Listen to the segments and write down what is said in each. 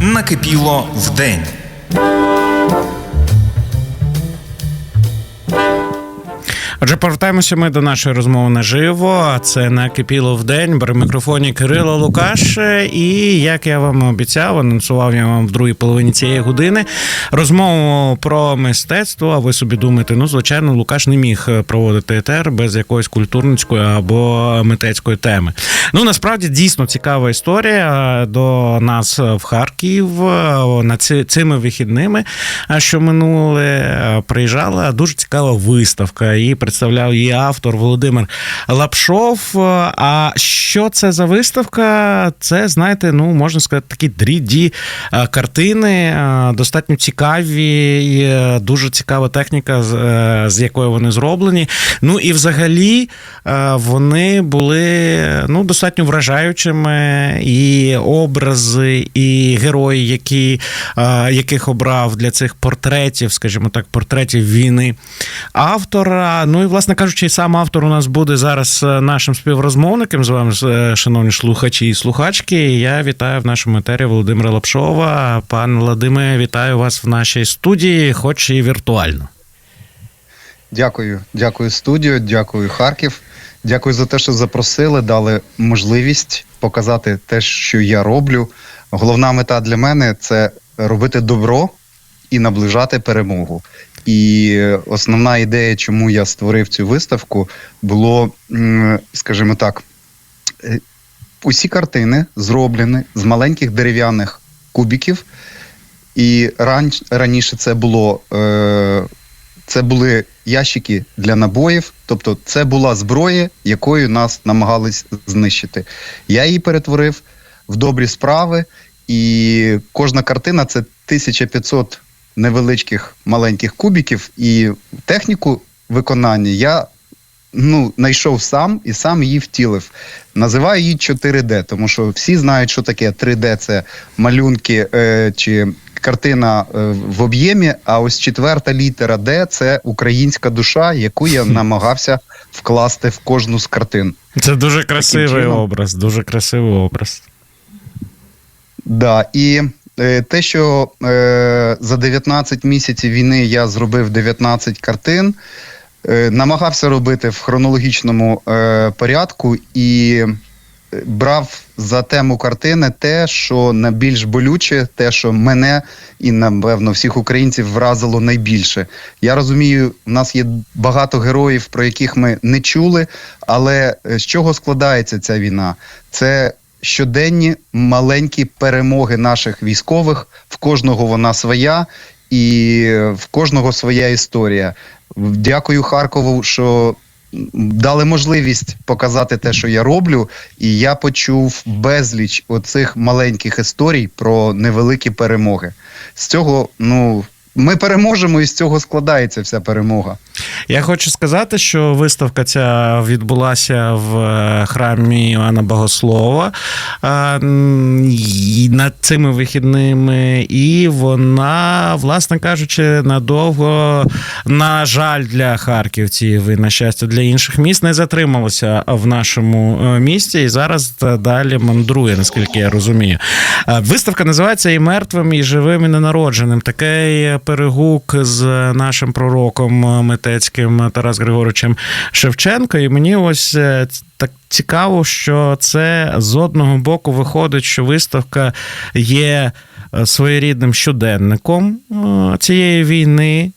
Накипіло вдень. Отже, повертаємося ми до нашої розмови наживо. Це накипіло в день. При мікрофоні Кирило Лукаш. І як я вам обіцяв, анонсував я вам в другій половині цієї години розмову про мистецтво. А ви собі думаєте, ну звичайно, Лукаш не міг проводити етер без якоїсь культурницької або митецької теми. Ну насправді дійсно цікава історія до нас в Харків на цими вихідними, що минули, приїжджала дуже цікава виставка. І представляв її автор Володимир Лапшов. А що це за виставка? Це, знаєте, ну можна сказати, такі 3D картини, достатньо цікаві, і дуже цікава техніка, з якої вони зроблені. Ну і взагалі вони були ну, достатньо вражаючими. І образи, і герої, які, яких обрав для цих портретів, скажімо так, портретів війни автора. Ну і, власне кажучи, сам автор у нас буде зараз нашим співрозмовником з вами, шановні слухачі і слухачки. Я вітаю в нашому етері Володимира Лапшова. Пан Владимире, вітаю вас в нашій студії, хоч і віртуально. Дякую, дякую, студію, дякую, Харків. Дякую за те, що запросили, дали можливість показати те, що я роблю. Головна мета для мене це робити добро і наближати перемогу. І основна ідея, чому я створив цю виставку, було, скажімо так, усі картини зроблені з маленьких дерев'яних кубіків. І раніше це було е, це були ящики для набоїв, тобто це була зброя, якою нас намагались знищити. Я її перетворив в добрі справи, і кожна картина це 1500 невеличких маленьких кубіків, і техніку виконання я ну, знайшов сам і сам її втілив. Називаю її 4D, тому що всі знають, що таке 3D це малюнки е, чи картина е, в об'ємі. А ось четверта літера D – це українська душа, яку я намагався вкласти в кожну з картин. Це дуже красивий образ, дуже красивий образ. Да, і те, що е, за 19 місяців війни я зробив 19 картин, е, намагався робити в хронологічному е, порядку і брав за тему картини те, що найбільш болюче, те, що мене і напевно всіх українців вразило найбільше. Я розумію, в нас є багато героїв, про яких ми не чули. Але з чого складається ця війна? Це щоденні маленькі перемоги наших військових. В кожного вона своя, і в кожного своя історія. Дякую Харкову, що дали можливість показати те, що я роблю, і я почув безліч оцих маленьких історій про невеликі перемоги. З цього, ну. Ми переможемо, і з цього складається вся перемога. Я хочу сказати, що виставка ця відбулася в е, храмі Іоанна Богослова над цими вихідними, і вона, власне кажучи, надовго, на жаль, для харківців і на щастя для інших міст не затрималася в нашому е, місті і зараз далі мандрує, наскільки я розумію. Виставка називається і мертвим, і живим, і ненародженим. Такий перегук з нашим пророком митецьким Тарас Григоровичем Шевченко. І мені ось е, так цікаво, що це з одного боку виходить, що виставка є. е, Своєрідним щоденником е, цієї війни,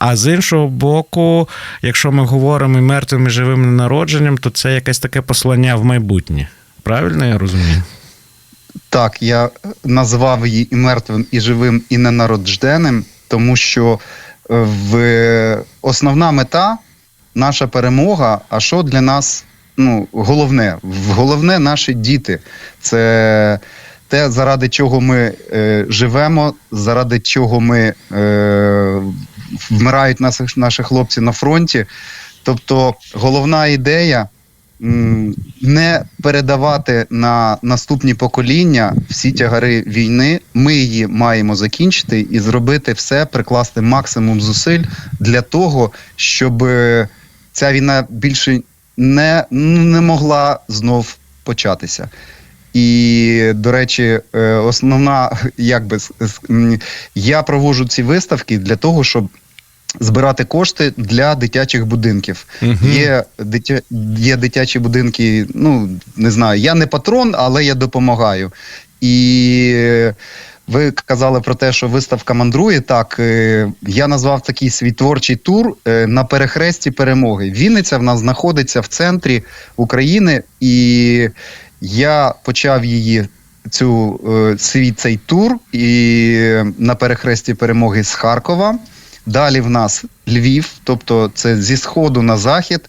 а з іншого боку, якщо ми говоримо і мертвим і живим ненародженням, то це якесь таке послання в майбутнє. Правильно я розумію? Так, я назвав її і мертвим, і живим, і ненародженим, тому що е, в основна мета наша перемога. А що для нас ну, головне? Головне наші діти. Це те, заради чого ми е, живемо, заради чого ми е, вмирають наші, наші хлопці на фронті. Тобто, головна ідея не передавати на наступні покоління всі тягари війни. Ми її маємо закінчити і зробити все, прикласти максимум зусиль для того, щоб ця війна більше не, не могла знов початися. І, до речі, е, основна, як би я проводжу ці виставки для того, щоб збирати кошти для дитячих будинків. Мгм. Є, дитя, є дитячі будинки, ну не знаю, я не патрон, але я допомагаю. І ви казали про те, що виставка мандрує. Так, е, я назвав такий свій творчий тур е, на перехресті перемоги. Вінниця в нас знаходиться в центрі України, і я почав її. Цю е, свій цей тур і на перехресті перемоги з Харкова. Далі в нас Львів, тобто це зі сходу на захід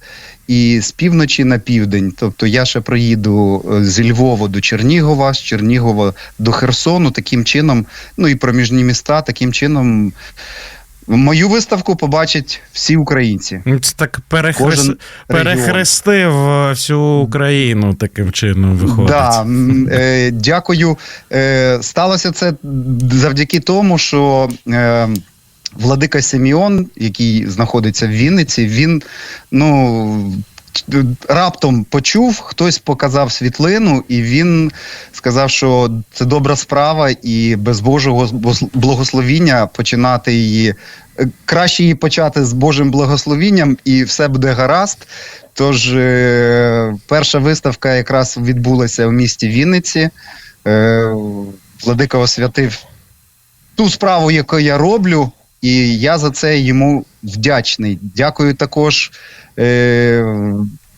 і з півночі на південь. Тобто я ще проїду е, зі Львова до Чернігова, з Чернігова до Херсону. Таким чином, ну і проміжні міста, таким чином. Мою виставку побачать всі українці. Ну, Це так перехрес... Кожен перехрестив е, всю Україну таким чином виходить. Да, е, дякую. Е, сталося це завдяки тому, що е, Владика Сіміон, який знаходиться в Вінниці, він ну. Раптом почув, хтось показав світлину, і він сказав, що це добра справа, і без Божого благословіння починати її. е, Краще її почати з Божим благословінням, і все буде гаразд. Тож е, перша виставка якраз відбулася в місті Вінниці. Е, Владика освятив ту справу, яку я роблю, і я за це йому вдячний. Дякую також е,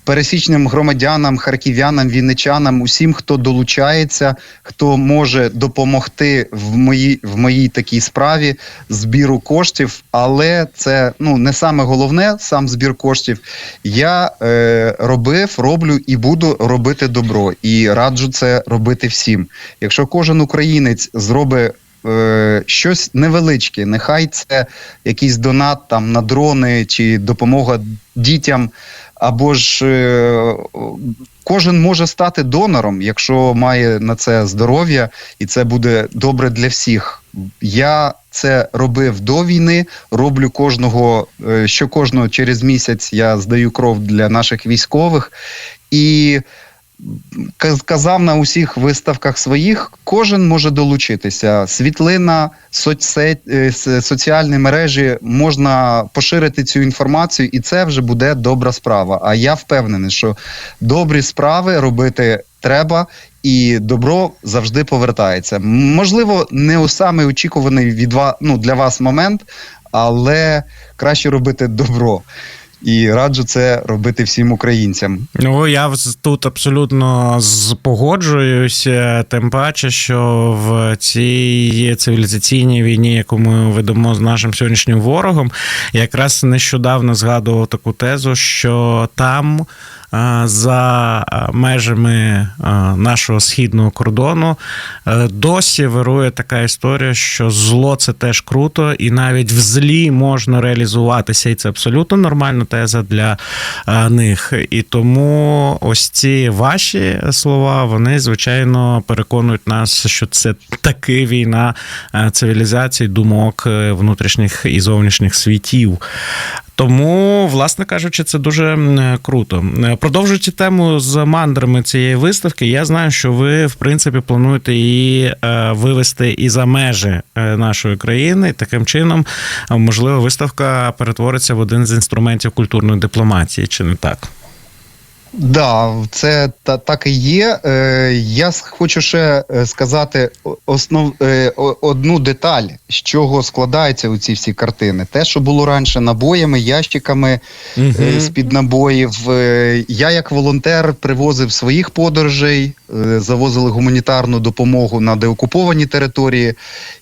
пересічним громадянам, харків'янам, вінничанам, усім, хто долучається, хто може допомогти в моїй, в моїй такій справі збіру коштів. Але це ну не саме головне, сам збір коштів. Я е, робив, роблю і буду робити добро. І раджу це робити всім. Якщо кожен українець зробить е, щось невеличке, нехай це якийсь донат там на дрони чи допомога дітям, або ж е, кожен може стати донором, якщо має на це здоров'я, і це буде добре для всіх. Я це робив до війни, роблю кожного е, що кожного через місяць я здаю кров для наших військових. І казав на усіх виставках своїх, кожен може долучитися. Світлина, соцсет, е, соціальні мережі можна поширити цю інформацію, і це вже буде добра справа. А я впевнений, що добрі справи робити треба. І добро завжди повертається. Можливо, не у самий очікуваний від вас, ну, для вас момент, але краще робити добро. І раджу це робити всім українцям. Ну, я тут абсолютно погоджуюся, тим паче, що в цій цивілізаційній війні, яку ми ведемо з нашим сьогоднішнім ворогом, якраз нещодавно згадував таку тезу, що там. За межами нашого східного кордону е, досі вирує така історія, що зло це теж круто, і навіть в злі можна реалізуватися, і це абсолютно нормальна теза для них. І тому ось ці ваші слова, вони звичайно переконують нас, що це таки війна е, цивілізацій, думок е, внутрішніх і зовнішніх світів. Тому, власне кажучи, це дуже круто. Продовжуючи тему з мандрами цієї виставки, я знаю, що ви, в принципі, плануєте її е, вивести і за межі е, нашої країни. Таким чином, можливо, виставка перетвориться в один з інструментів культурної дипломатії, чи не так? Да, це та, так і є. Е, я хочу ще е, сказати основ, е, одну деталь, з чого складаються у ці всі картини. Те, що було раніше набоями, ящиками Мгм. е, з-під набоїв. Е, я, як волонтер, привозив своїх подорожей, е, завозили гуманітарну допомогу на деокуповані території.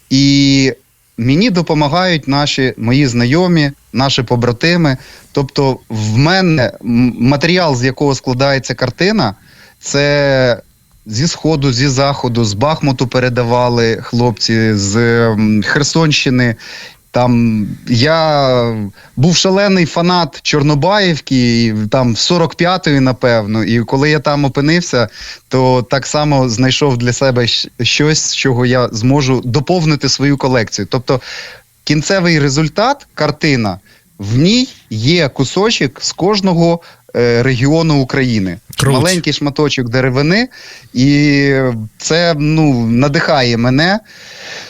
І мені допомагають наші мої знайомі, наші побратими. Тобто, в мене матеріал, з якого складається картина, це зі сходу, зі заходу, з Бахмуту передавали хлопці з Херсонщини. Там я був шалений фанат Чорнобаївки, там 45-ї, напевно. І коли я там опинився, то так само знайшов для себе щось, чого я зможу доповнити свою колекцію. Тобто, кінцевий результат, картина, в ній є кусочок з кожного регіону України. Круто. Маленький шматочок деревини, і це ну, надихає мене.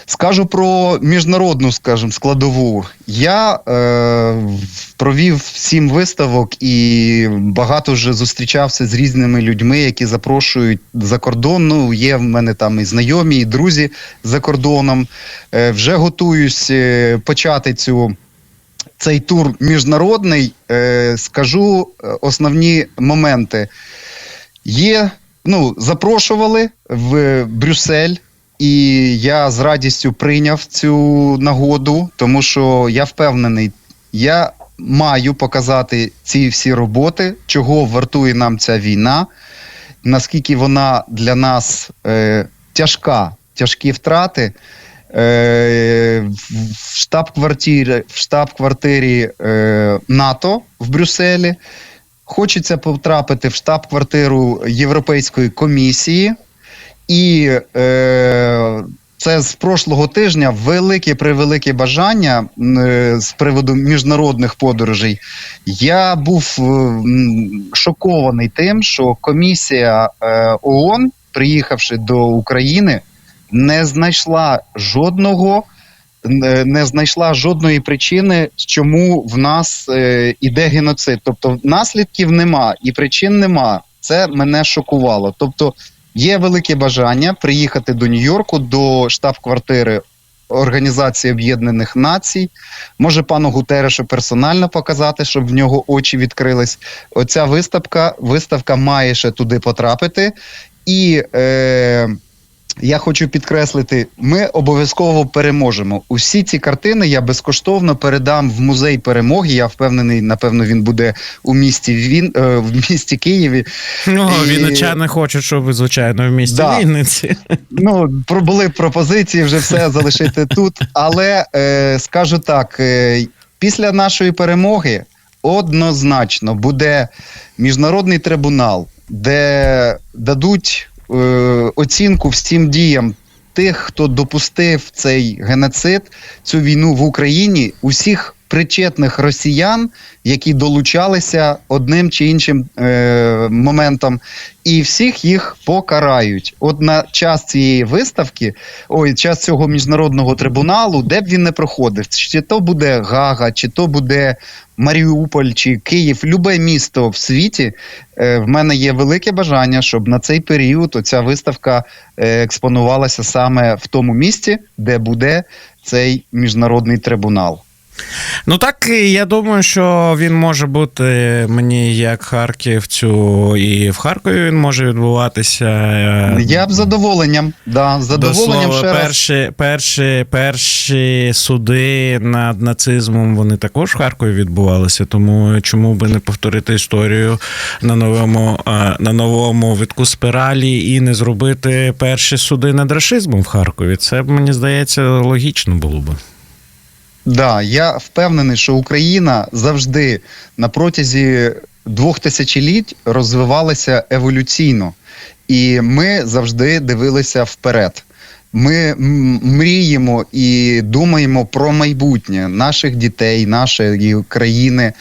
Скажу про міжнародну, скажімо, складову. Я е, провів сім виставок і багато вже зустрічався з різними людьми, які запрошують за кордон. Ну, є в мене там і знайомі, і друзі за кордоном. Е, вже готуюсь е, почати цю. Цей тур міжнародний, е, скажу е, основні моменти. Є, ну, запрошували в Брюссель, і я з радістю прийняв цю нагоду, тому що я впевнений, я маю показати ці всі роботи, чого вартує нам ця війна, наскільки вона для нас е, тяжка, тяжкі втрати. Е, в штаб-квартирі, в штаб-квартирі е, НАТО в Брюсселі. Хочеться потрапити в штаб-квартиру Європейської комісії. І е, це з прошлого тижня велике превелике бажання е, з приводу міжнародних подорожей. Я був е, шокований тим, що комісія е, ООН, приїхавши до України, не знайшла жодного. Не- знайшла жодної причини, чому в нас е, іде геноцид. Тобто наслідків нема і причин нема. Це мене шокувало. Тобто є велике бажання приїхати до Нью-Йорку, до штаб-квартири Організації Об'єднаних Націй. Може пану Гутерешу персонально показати, щоб в нього очі відкрились. Оця виставка, виставка має ще туди потрапити. І е, я хочу підкреслити, ми обов'язково переможемо. Усі ці картини я безкоштовно передам в музей перемоги. Я впевнений, напевно, він буде у місті він е, в місті Києві. Ну, І- вінничани хочуть, щоб, звичайно, в місті Да. Вінниці. Ну, про були пропозиції вже все залишити тут. Але е, скажу так: е, після нашої перемоги однозначно буде міжнародний трибунал, де дадуть е, оцінку всім діям тих, хто допустив цей геноцид, цю війну в Україні, усіх причетних росіян, які долучалися одним чи іншим е, моментом, і всіх їх покарають. От на час цієї виставки, ой, час цього міжнародного трибуналу, де б він не проходив, чи то буде Гага, чи то буде Маріуполь, чи Київ, любе місто в світі. Е, в мене є велике бажання, щоб на цей період оця виставка е, експонувалася саме в тому місці, де буде цей міжнародний трибунал. Ну так я думаю, що він може бути мені як харківцю, і в Харкові він може відбуватися. Я б задоволенням, да, з До задоволенням слова, ще раз. перші, перші, перші суди над нацизмом вони також в Харкові відбувалися. Тому чому би не повторити історію на новому, е, на новому витку спіралі і не зробити перші суди над рашизмом в Харкові? Це мені здається логічно було би. Да, я впевнений, що Україна завжди на протязі двох тисячоліть розвивалася еволюційно, і ми завжди дивилися вперед. Ми мріємо і думаємо про майбутнє наших дітей, нашої країни.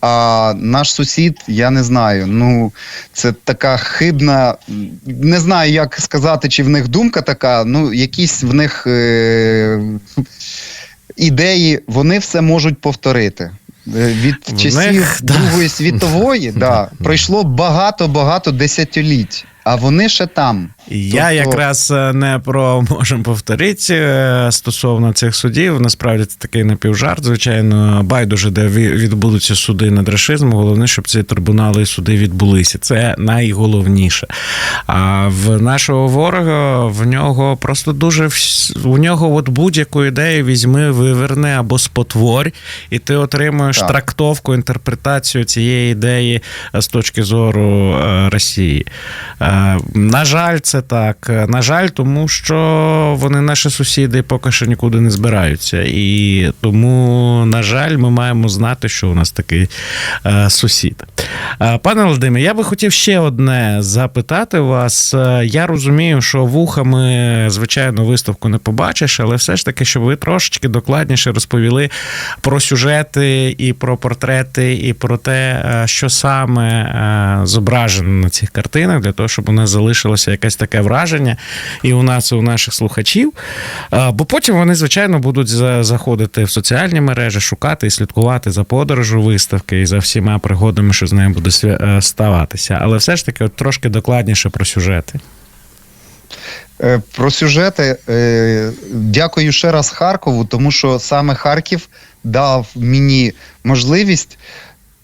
А наш сусід, я не знаю. Ну це така хибна. Не знаю, як сказати, чи в них думка така. Ну, якісь в них е- ідеї, вони все можуть повторити. Е, Від В часів них, да. Другої світової да, Да. пройшло багато-багато десятиліть, а вони ще там. Я Тобто- якраз е, не про можемо повторити е, стосовно цих судів. Насправді це такий напівжарт. Звичайно, байдуже, де ві- відбудуться суди над рашизмом. Головне, щоб ці трибунали і суди відбулися. Це найголовніше. А в нашого ворога в нього просто дуже у нього от будь-яку ідею візьми, виверни або спотворь, і ти отримуєш Так. трактовку, інтерпретацію цієї ідеї е, з точки зору Росії. На жаль, це це так? На жаль, тому що вони наші сусіди поки що нікуди не збираються. І тому, на жаль, ми маємо знати, що у нас такий е, сусід. Е, Пане Володимире, я би хотів ще одне запитати вас. Е, Я розумію, що вухами, звичайно, виставку не побачиш, але все ж таки, щоб ви трошечки докладніше розповіли про сюжети і про портрети, і про те, що саме зображено на цих картинах, для того, щоб у нас залишилося якесь таке враження і у нас, і у наших слухачів. Бо потім вони, звичайно, будуть заходити в соціальні мережі, шукати і слідкувати за подорожю виставки і за всіма пригодами, що з нею буде е, ставатися. Але все ж таки, от трошки докладніше про сюжети. Е, Про сюжети е, дякую ще раз Харкову, тому що саме Харків дав мені можливість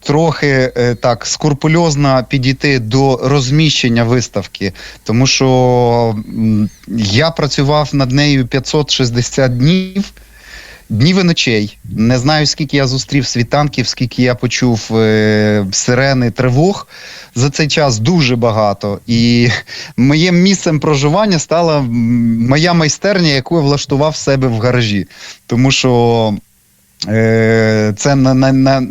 трохи е, так скрупульозно підійти до розміщення виставки, тому що я працював над нею 560 днів. Днів і ночей. Не знаю, скільки я зустрів світанків, скільки я почув е, сирени, тривог. За цей час дуже багато. І моїм місцем проживання стала моя майстерня, яку я влаштував себе в гаражі. Тому що це на, на, на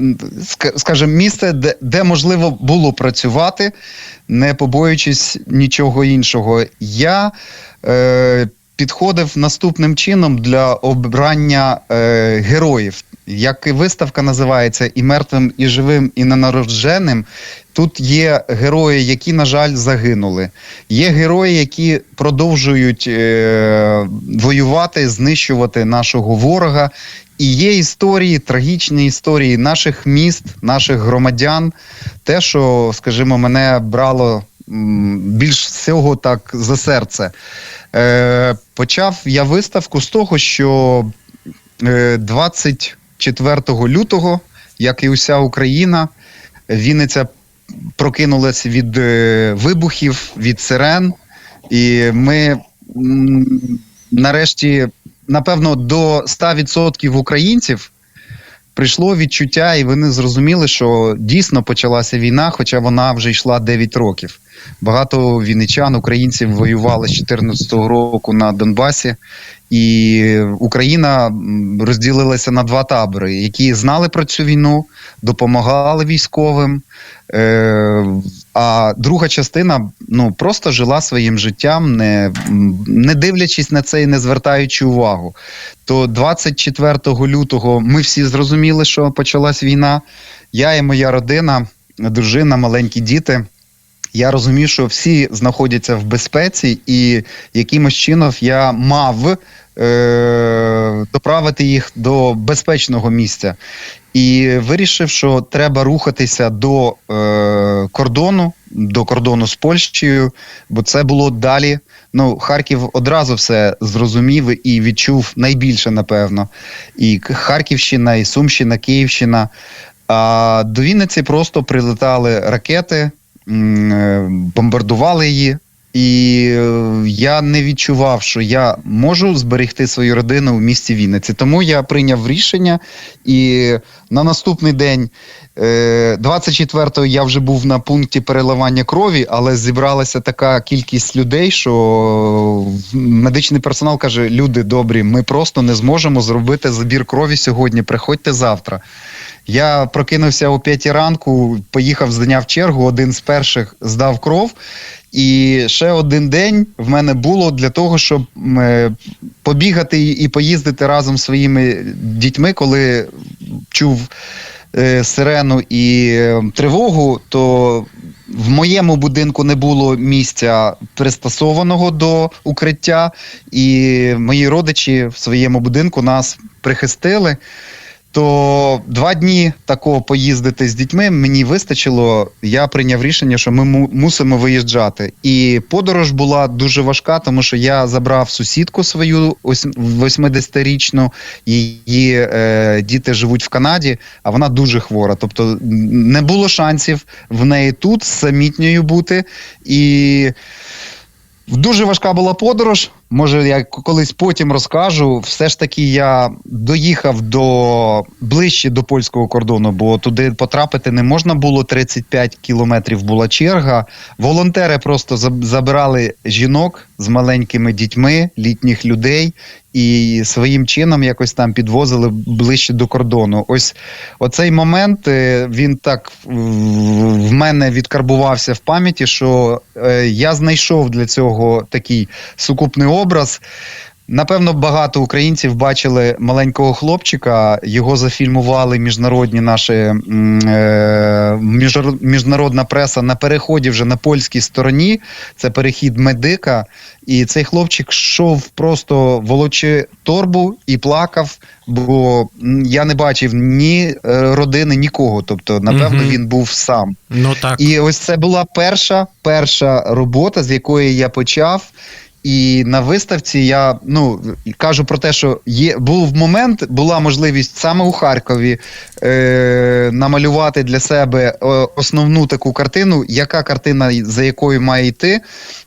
скажімо, місце, де, де можливо було працювати, не побоюючись нічого іншого. Я е, підходив наступним чином для обрання е, героїв. Як і виставка називається і мертвим, і живим, і ненародженим. Тут є герої, які, на жаль, загинули. Є герої, які продовжують е, воювати, знищувати нашого ворога. І є історії, трагічні історії наших міст, наших громадян. Те, що, скажімо, мене брало більш всього так за серце. Е, почав я виставку з того, що е, 24 лютого, як і уся Україна, Вінниця прокинулася від е, вибухів, від сирен, і ми нарешті, напевно, до 100% українців прийшло відчуття, і вони зрозуміли, що дійсно почалася війна, хоча вона вже йшла 9 років. Багато вінничан, українців воювали з 2014 року на Донбасі, і Україна розділилася на два табори, які знали про цю війну, допомагали військовим. Е, а друга частина ну просто жила своїм життям, не, не дивлячись на це і не звертаючи увагу. То 24 лютого ми всі зрозуміли, що почалась війна. Я і моя родина, дружина, маленькі діти. Я розумів, що всі знаходяться в безпеці, і якимось чином я мав е- доправити їх до безпечного місця. І вирішив, що треба рухатися до е- кордону, до кордону з Польщею, бо це було далі. Ну, Харків одразу все зрозумів і відчув найбільше, напевно. І Харківщина, і Сумщина, Київщина. А до Вінниці просто прилетали ракети, бомбардували її. І е, я не відчував, що я можу зберегти свою родину в місті Вінниці. Тому я прийняв рішення, і на наступний день, е, 24-го, я вже був на пункті переливання крові, але зібралася така кількість людей, що медичний персонал каже: люди добрі, ми просто не зможемо зробити забір крові сьогодні. Приходьте завтра. Я прокинувся о 5 ранку, поїхав, зайняв чергу, один з перших здав кров. І ще один день в мене було для того, щоб е, побігати і- поїздити разом зі своїми дітьми, коли чув е, сирену і е, тривогу, то в моєму будинку не було місця пристосованого до укриття, і мої родичі в своєму будинку нас прихистили. То два дні такого поїздити з дітьми мені вистачило. Я прийняв рішення, що ми му- мусимо виїжджати. І подорож була дуже важка, тому що я забрав сусідку свою ось 80-річну, її е, діти живуть в Канаді, а вона дуже хвора. Тобто не було шансів в неї тут самітньою бути. І Дуже важка була подорож. Може, я колись потім розкажу. Все ж таки я доїхав до ближче до польського кордону, бо туди потрапити не можна було. 35 кілометрів була черга. Волонтери просто забирали жінок з маленькими дітьми, літніх людей. І своїм чином якось там підвозили ближче до кордону. Ось оцей момент е, він так в- мене відкарбувався в пам'яті, що е, я знайшов для цього такий сукупний образ. Напевно, багато українців бачили маленького хлопчика. Його зафільмували міжнародні наші е, міжнародна преса на переході вже на польській стороні. Це перехід медика. І цей хлопчик йшов просто волочи торбу і плакав, бо я не бачив ні е, родини, нікого. Тобто, напевно, він був сам. Ну так. І ось це була перша, перша робота, з якої я почав. І на виставці я ну кажу про те, що є був момент, була можливість саме у Харкові е, намалювати для себе е, основну таку картину, яка картина за якою має йти.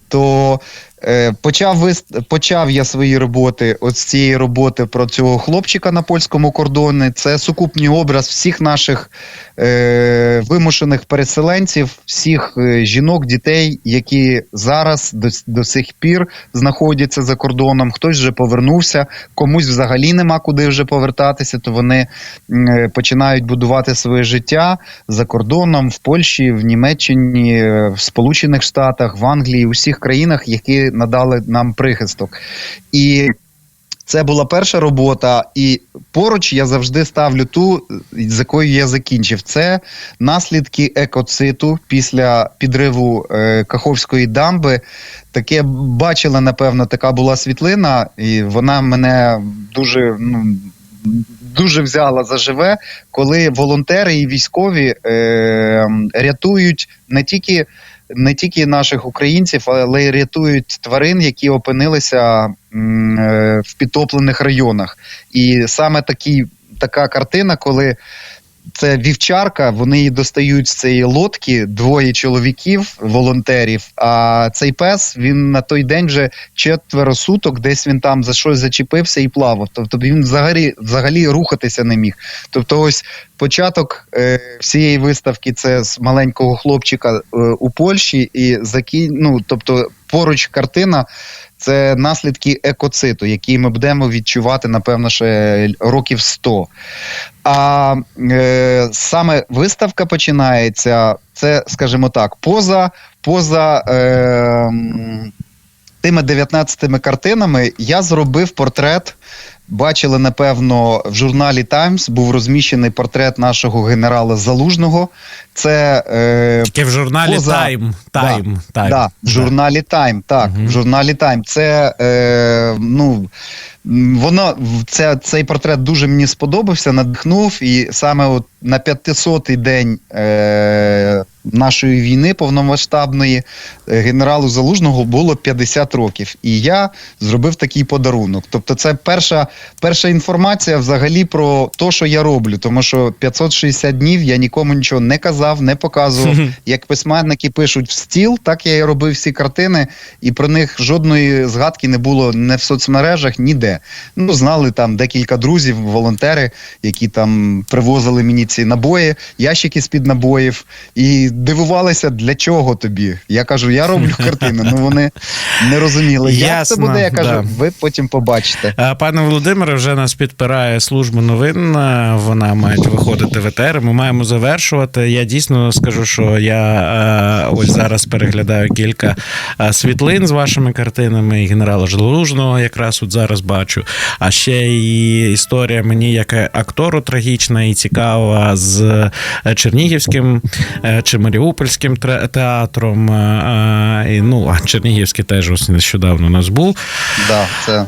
То е, почав вист... почав я свої роботи от з цієї роботи про цього хлопчика на польському кордоні. Це сукупний образ всіх наших е, вимушених переселенців, всіх е, жінок, дітей, які зараз до, до сих пір знаходяться за кордоном. Хтось вже повернувся, комусь взагалі нема куди вже повертатися, то вони е, починають будувати своє життя за кордоном в Польщі, в Німеччині, е, в Сполучених Штатах, в Англії, у всіх країнах, які надали нам прихисток. І це була перша робота, і поруч я завжди ставлю ту, з якою я закінчив. Це наслідки екоциту після підриву е, Каховської дамби. Таке бачила, напевно, така була світлина, і вона мене дуже ну, дуже взяла за живе, коли волонтери і військові е, рятують не тільки. Не тільки наших українців, але й рятують тварин, які опинилися е, в підтоплених районах. І саме такі, така картина, коли це вівчарка, вони її достають з цієї лодки, двоє чоловіків, волонтерів. А цей пес він на той день вже четверо суток, десь він там за щось зачепився і плавав. Тобто він взагалі взагалі рухатися не міг. Тобто, ось початок е, всієї виставки це з маленького хлопчика е, у Польщі, і закі... ну, тобто поруч картина. Це наслідки екоциту, які ми будемо відчувати, напевно, ще років 100. А е, саме виставка починається, це, скажімо так, поза, поза е, тими 19 картинами я зробив портрет. Бачили, напевно, в журналі Times був розміщений портрет нашого генерала Залужного. Це е, Тільки в журналі поза- Тайм. Тайм. Тайм. Да, в журналі Time, так, Мгм. в журналі Time. Це е, ну. Воно це, цей портрет дуже мені сподобався, надихнув, і саме от на 500-й день е, нашої війни повномасштабної е, генералу Залужного було 50 років. І я зробив такий подарунок. Тобто, це перша, перша інформація взагалі про те, що я роблю. Тому що 560 днів я нікому нічого не казав, не показував. Як письменники пишуть в стіл, так я і робив всі картини, і про них жодної згадки не було не в соцмережах, ніде. Ну, знали там декілька друзів, волонтери, які там привозили мені ці набої, ящики з-під набоїв, і дивувалися, для чого тобі. Я кажу, я роблю картини. Ну вони не розуміли, як Ясно, це буде. Я кажу, да. ви потім побачите. Пане Володимире, вже нас підпирає служба новин. Вона має виходити в етер. Ми маємо завершувати. Я дійсно скажу, що я е, ось зараз переглядаю кілька е, світлин з вашими картинами. І генерала Залужного якраз от зараз бачу. А ще і історія мені як актору трагічна і цікава з е, Чернігівським чи Маріупольським театром. І, ну, а Чернігівський теж ось нещодавно у нас був. Да, це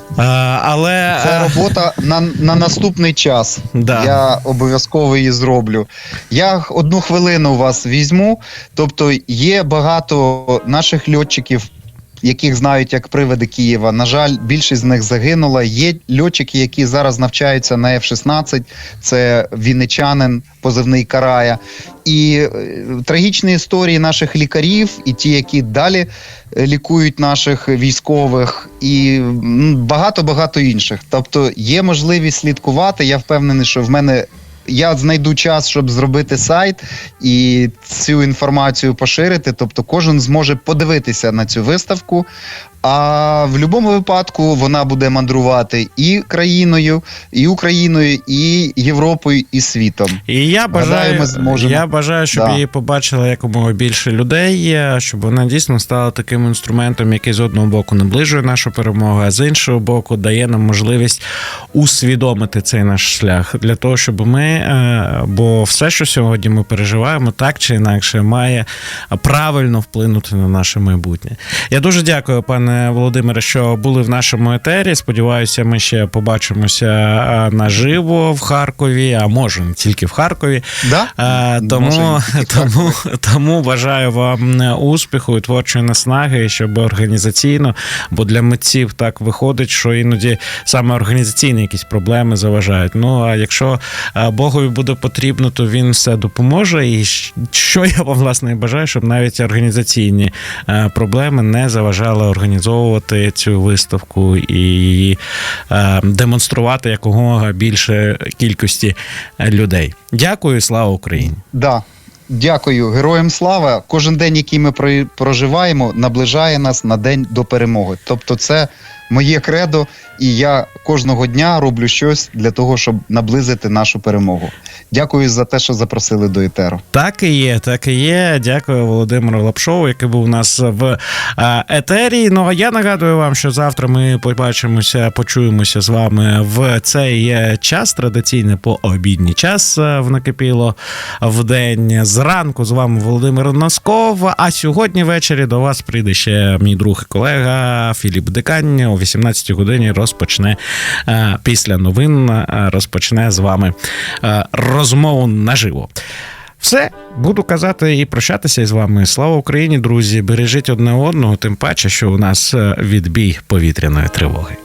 Але Це робота на, на наступний час. Да. Я обов'язково її зроблю. Я одну хвилину вас візьму. Тобто, є багато наших льотчиків. яких знають як привиди Києва. На жаль, більшість з них загинула. Є льотчики, які зараз навчаються на F-16, це вінничанин, позивний Карая. І е, трагічні історії наших лікарів, і ті, які далі е, лікують наших військових, і багато-багато інших. Тобто є можливість слідкувати. Я впевнений, що в мене. Я знайду час, щоб зробити сайт і цю інформацію поширити. Тобто, кожен зможе подивитися на цю виставку. А в будь-якому випадку вона буде мандрувати і країною, і Україною, і Європою, і світом. І я бажаю, ми зможемо. я бажаю, щоб Да. її побачили якомога більше людей, е, щоб вона дійсно стала таким інструментом, який з одного боку наближує нашу перемогу, а з іншого боку дає нам можливість усвідомити цей наш шлях для того, щоб ми, е, бо все, що сьогодні ми переживаємо, так чи інакше, має правильно вплинути на наше майбутнє. Я дуже дякую, пане Володимире, що були в нашому етері. Сподіваюся, ми ще побачимося наживо в Харкові, а може не тільки в Харкові. Да? Е, Тому, Може, тому, тому бажаю вам е, успіху і творчої наснаги, щоб організаційно, бо для митців так виходить, що іноді саме організаційні якісь проблеми заважають. Ну а якщо е, Богові буде потрібно, то він все допоможе. І що я вам власне бажаю, щоб навіть організаційні е, проблеми не заважали організовувати цю виставку і її е, демонструвати якомога більше кількості е, людей. Дякую, слава Україні! Да. Дякую, героям слава. Кожен день, який ми проживаємо, наближає нас на день до перемоги. Тобто, це моє кредо, і я кожного дня роблю щось для того, щоб наблизити нашу перемогу. Дякую за те, що запросили до етеру. Так і є, так і є. Дякую Володимиру Лапшову, який був у нас в е, етері. Ну а я нагадую вам, що завтра ми побачимося, почуємося з вами в цей е, час, традиційний по обідній час е, в накипіло в день. Зранку з вами Володимир Носков. А сьогодні ввечері до вас прийде ще мій друг і колега Філіп Дикань. О 18 годині розпочне е, після новин. е, Розпочне з вами е, розмову наживо. Все, буду казати і прощатися із вами. Слава Україні, друзі! Бережіть одне одного, тим паче, що у нас відбій повітряної тривоги.